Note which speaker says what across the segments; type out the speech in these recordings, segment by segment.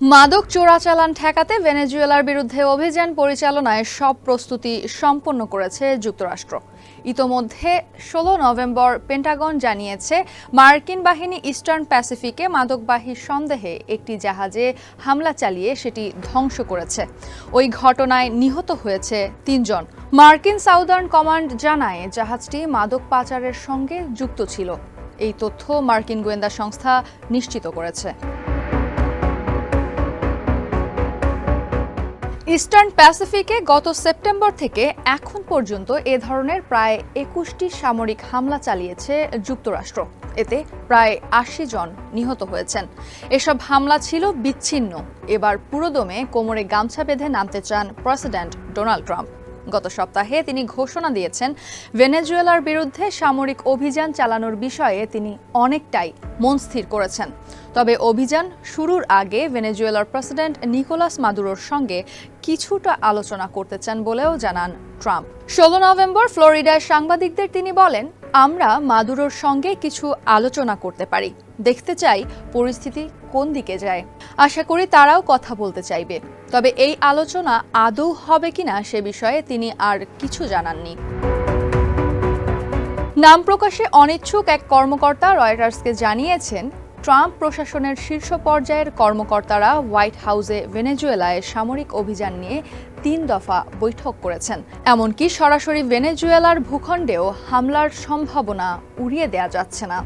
Speaker 1: মাদক চোরাচালান ঠেকাতে ভেনেজুয়েলার বিরুদ্ধে অভিযান পরিচালনায় সব প্রস্তুতি সম্পন্ন করেছে যুক্তরাষ্ট্র। ইতোমধ্যে ষোলো নভেম্বর পেন্টাগন জানিয়েছে, মার্কিন বাহিনী ইস্টার্ন প্যাসিফিকে মাদকবাহী সন্দেহে একটি জাহাজে হামলা চালিয়ে সেটি ধ্বংস করেছে। ওই ঘটনায় নিহত হয়েছে তিনজন। মার্কিন সাউদার্ন কমান্ড জানায়, জাহাজটি মাদক পাচারের সঙ্গে যুক্ত ছিল। এই তথ্য মার্কিন গোয়েন্দা সংস্থা নিশ্চিত করেছে। ইস্টার্ন প্যাসিফিকে গত সেপ্টেম্বর থেকে এখন পর্যন্ত এ ধরনের প্রায় একুশটি সামরিক হামলা চালিয়েছে যুক্তরাষ্ট্র। এতে প্রায় আশি জন নিহত হয়েছেন। এসব হামলা ছিল বিচ্ছিন্ন। এবার পুরোদমে কোমরে গামছা বেঁধে নামতে চান প্রেসিডেন্ট ডোনাল্ড ট্রাম্প। গত সপ্তাহে তিনি ঘোষণা দিয়েছেন, ভেনেজুয়েলার বিরুদ্ধে সামরিক অভিযান চালানোর বিষয়ে তিনি অনেকটাই মন স্থির করেছেন। তবে অভিযান শুরুর আগে ভেনেজুয়েলার প্রেসিডেন্ট নিকোলাস মাদুরোর সঙ্গে কিছুটা আলোচনা করতে চান বলেও জানান ট্রাম্প। ষোলো নভেম্বর ফ্লোরিডায় সাংবাদিকদের তিনি বলেন আমরা মাদুরোর সঙ্গে কিছু আলোচনা করতে পারি। দেখতে চাই পরিস্থিতি কোন দিকে যায়। আশা করি তারাও কথা বলতে চাইবে। তবে এই আলোচনা আদৌ হবে কিনা সে বিষয়ে তিনি আর কিছু জানাননি। নাম প্রকাশে অনিচ্ছুক এক কর্মকর্তা রয়টার্সকে জানিয়েছেন ট্রাম্প প্রশাসনের শীর্ষ পর্যায়ের কর্মকর্তারা হোয়াইট হাউসে ভেনেজুয়েলায় সামরিক অভিযান নিয়ে তিন দফা বৈঠক করেছেন। এমনকি সরাসরি ভেনেজুয়েলার ভূখণ্ডেও হামলার সম্ভাবনা উড়িয়ে দেয়া যাচ্ছে না।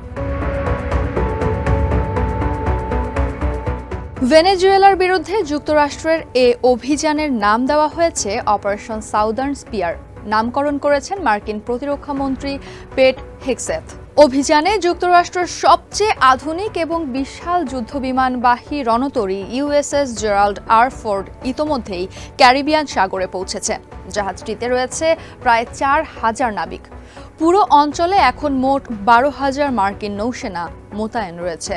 Speaker 1: ভেনেজুয়েলার বিরুদ্ধে যুক্তরাষ্ট্রের এ অভিযানের নাম দেওয়া হয়েছে অপারেশন সাউদার্ন স্পিয়ার। নামকরণ করেছেন মার্কিন প্রতিরক্ষা মন্ত্রী পেট হেক্সেথ অভিযানে যুক্তরাষ্ট্রের সবচেয়ে আধুনিক এবং বিশাল যুদ্ধবিমানবাহী রণতরী ইউএসএস জেরাল্ড আর ফোর্ড ইতোমধ্যেই ক্যারিবিয়ান সাগরে পৌঁছেছে। জাহাজটিতে রয়েছে প্রায় চার হাজার নাবিক। পুরো অঞ্চলে এখন মোট বারো হাজার মার্কিন নৌসেনা মোতায়েন রয়েছে।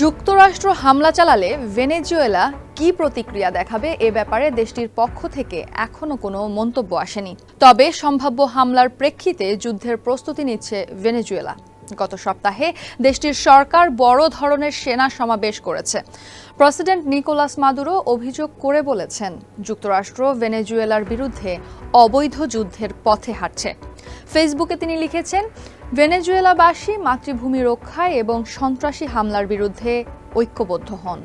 Speaker 1: যুক্তরাষ্ট্র হামলা চালালে ভেনেজুয়েলা কি প্রতিক্রিয়া দেখাবে এ ব্যাপারে দেশটির পক্ষ থেকে এখনও কোনো মন্তব্য আসেনি। তবে সম্ভাব্য হামলার প্রেক্ষিতে যুদ্ধের প্রস্তুতি নিচ্ছে ভেনেজুয়েলা। গত সপ্তাহে দেশটির সরকার বড় ধরনের সেনা সমাবেশ করেছে। প্রেসিডেন্ট নিকোলাস মাদুরো অভিযোগ করে বলেছেন, যুক্তরাষ্ট্র ভেনেজুয়েলার বিরুদ্ধে অবৈধ যুদ্ধের পথে হাঁটছে। ফেসবুকে তিনি লিখেছেন, ভেনেজুয়েলাবাসী মাতৃভূমি রক্ষায় এবং সন্ত্রাসী হামলার বিরুদ্ধে ঐক্যবদ্ধ হন।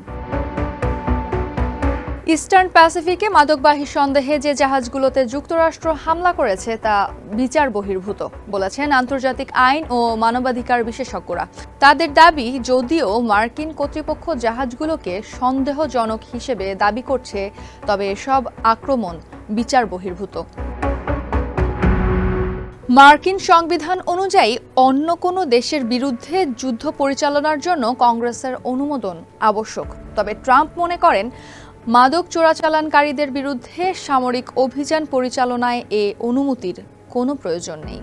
Speaker 1: ইস্টার্ন প্যাসিফিকে মাদকবাহী সন্দেহে যে জাহাজগুলোতে যুক্তরাষ্ট্র হামলা করেছে তা বিচার বহির্ভূত, বলেছেন আন্তর্জাতিক আইন ও মানবাধিকার বিশেষজ্ঞরা। তাদের দাবি, যদিও মার্কিন কর্তৃপক্ষ জাহাজগুলোকে সন্দেহজনক হিসেবে দাবি করছে, তবে এসব আক্রমণ বিচার বহির্ভূত। মার্কিন সংবিধান অনুযায়ী অন্য কোনো দেশের বিরুদ্ধে যুদ্ধ পরিচালনার জন্য কংগ্রেসের অনুমোদন আবশ্যক। তবে ট্রাম্প মনে করেন মাদক চোরাচালানকারীদের বিরুদ্ধে সামরিক অভিযান পরিচালনায় এ অনুমতির কোনো প্রয়োজন নেই।